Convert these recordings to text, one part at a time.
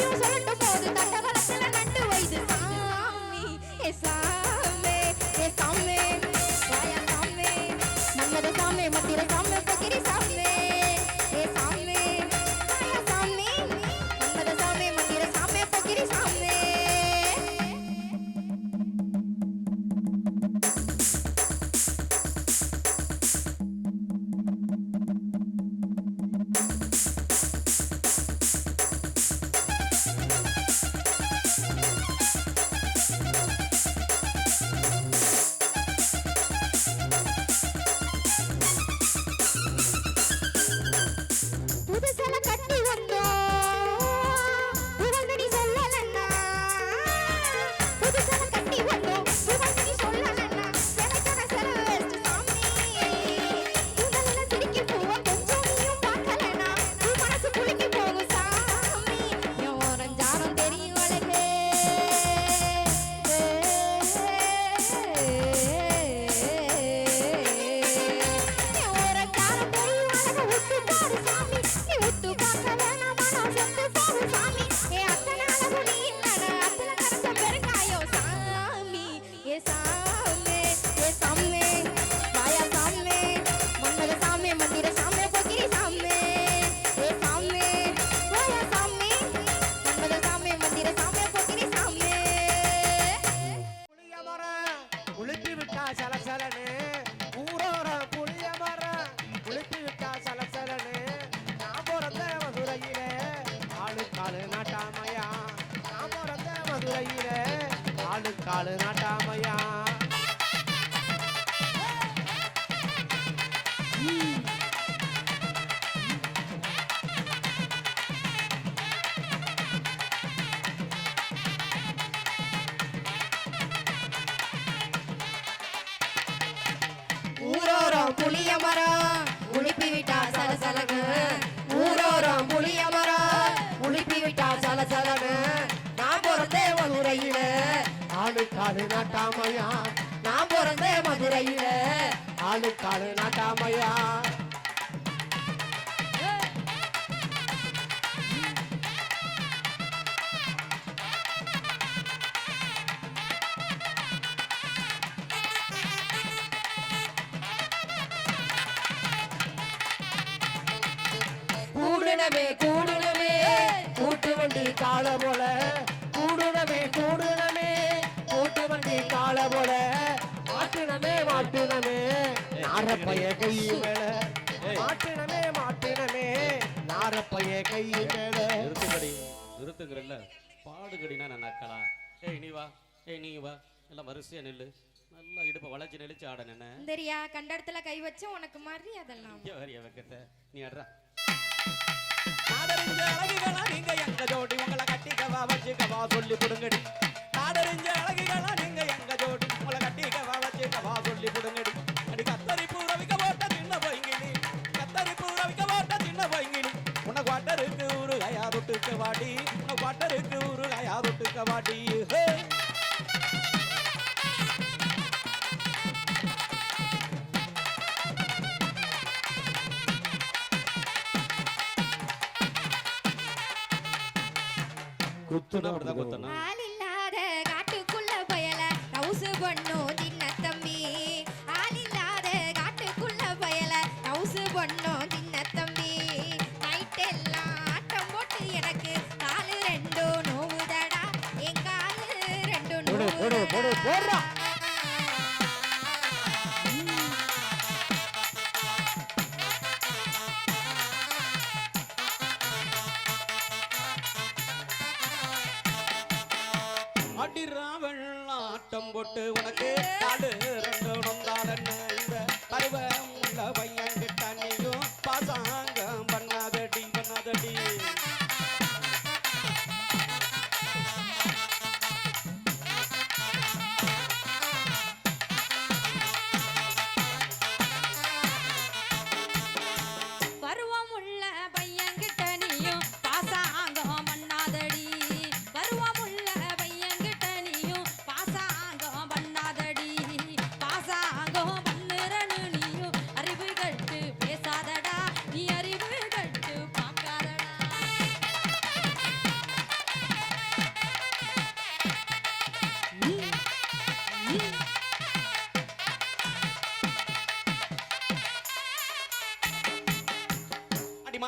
Dios, காலு நாட்டாமையா. ஊரோரம் புளிய மரம் உழுப்பி விட்டா சலசலகு ஊரோரம் புளிய மரம் உழுப்பி விட்டா சலசல ஆளுக்காடு நாட்டாமையா நான் பிறந்த மதுரையில ஆளுக்காடு நாட்டாமையா கூடுனமே கூடுனமே கூட்டு வண்டி கால போல கூடுனமே கூடுனமே வண்டி கால போல மாட்டினமே மாட்டினமே. நாரப்பைய கை மேல. மாட்டினமே மாட்டினமே. நாரப்பைய கை மேல. நிறுத்துக்கடி பாடுகடினா நான் நக்கலாம் ஏய் நீ வா. ஏய் நீ வா. எல்லாம் வரிசையா நில்லு. நல்லா இடுப்ப வளைச்சு நெளிச்சு ஆட நின்ன. தெரியா கண்ட இடத்துல கை வச்சு உனக்கு மாதிரி அதெல்லாம் வரிய வெக்கத்தை நீ ஆடுறா. நாடறிஞ்ச அழகுகளா நீங்க எங்க ஜோடி. உங்களை கட்டிக்கவா வச்சுக்கவா சொல்லி கொடுங்கடி. நாடறிஞ்ச அழகுகளா வாடி குத்துனா அப்படிதான் குத்தணும் போடு, போடுறா. நோவுதடா அடிராவல் ஆட்டம் போட்டு உனக்கு நாடு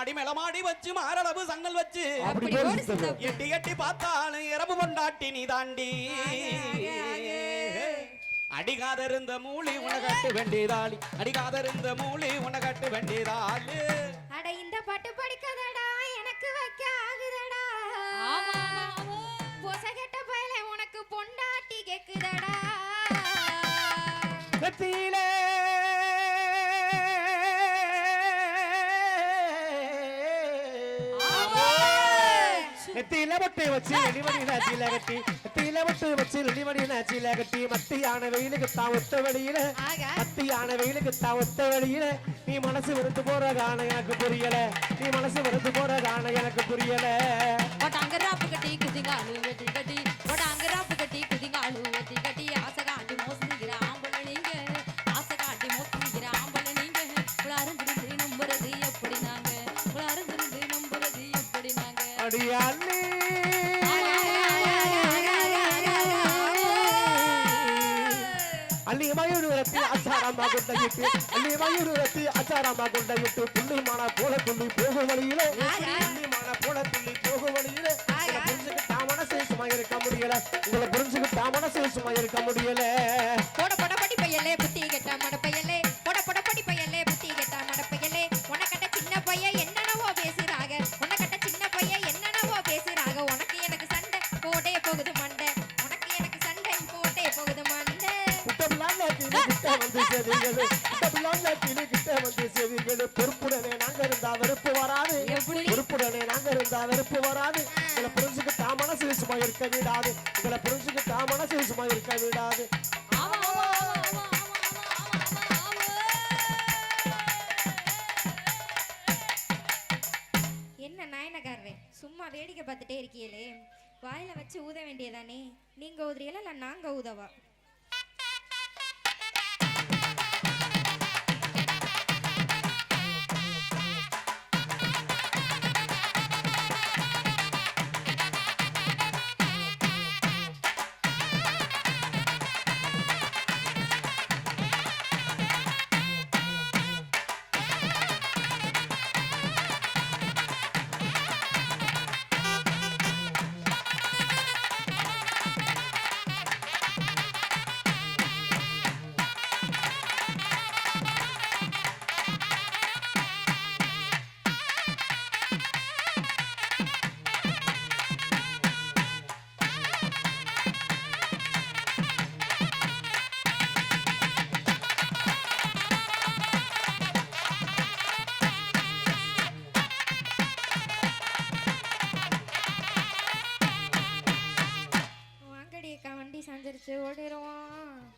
அடி மாடி மேல மாடி வச்சு மாரளவு சங்கல் வச்சு. எட்டி எட்டி பார்த்தாலும் இரவு கொண்டாட்டி நீ தாண்டி. அடிகாத இருந்த மூலி உனகட்டு வேண்டியதாளி அடிகாத இருந்த மூலி உனகட்டு வேண்டியதாளி அட இந்த பாட்டு படிக்காதடா நெத்தியில மட்டை வச்சு நெடிமணி நாச்சியில கட்டி நெத்தியில மட்டை வச்சு நெடிமணி நாச்சியில கட்டி மத்தியான வெயிலுக்கு தான் ஒத்த வெளியில ஆக. மத்தியான வெயிலுக்கு தான் ஒத்த வெளியில நீ மனசு வெறுத்து போற காண எனக்கு புரியல. நீ மனசு வெறுத்து போற காண எனக்கு புரியல. ஒட்டாங்கராப்பு கட்டி குதிங்காலு வெட்டி கட்டி கொண்டையிட்டு அள்ளி மயூரத்தி அச்சாரமா கொண்டையிட்டு புள்ளிமான போல துள்ளி போகும் வழியில. புள்ளிமான போல துள்ளி போகும் வழியில. புரிஞ்சுக்கிட்டா மனசு சும்மா இருக்க முடியல. உங்களை புரிஞ்சுக்கிட்டா மனசு சும்மா இருக்க முடியல. வந்து பொறுப்புடனே நாங்க இருந்தா வெறுப்பு வராது? பொறுப்புடனே நாங்க இருந்தா வெறுப்பு வராது. மனசு சும்மா இருக்க விடாது. உங்களை புரிஞ்சுக்கிட்டா மனசு சும்மா இருக்க விடாது. ஆமா ஆமா ஆமா ஆமா ஆமா என்ன நாயனக்காரரே சும்மா வேடிக்கை பார்த்துட்டே இருக்கீங்களே வாயில வச்சு ஊத வேண்டியதானே? நீங்க ஊதுறீங்களா இல்ல நாங்க ஊதவா?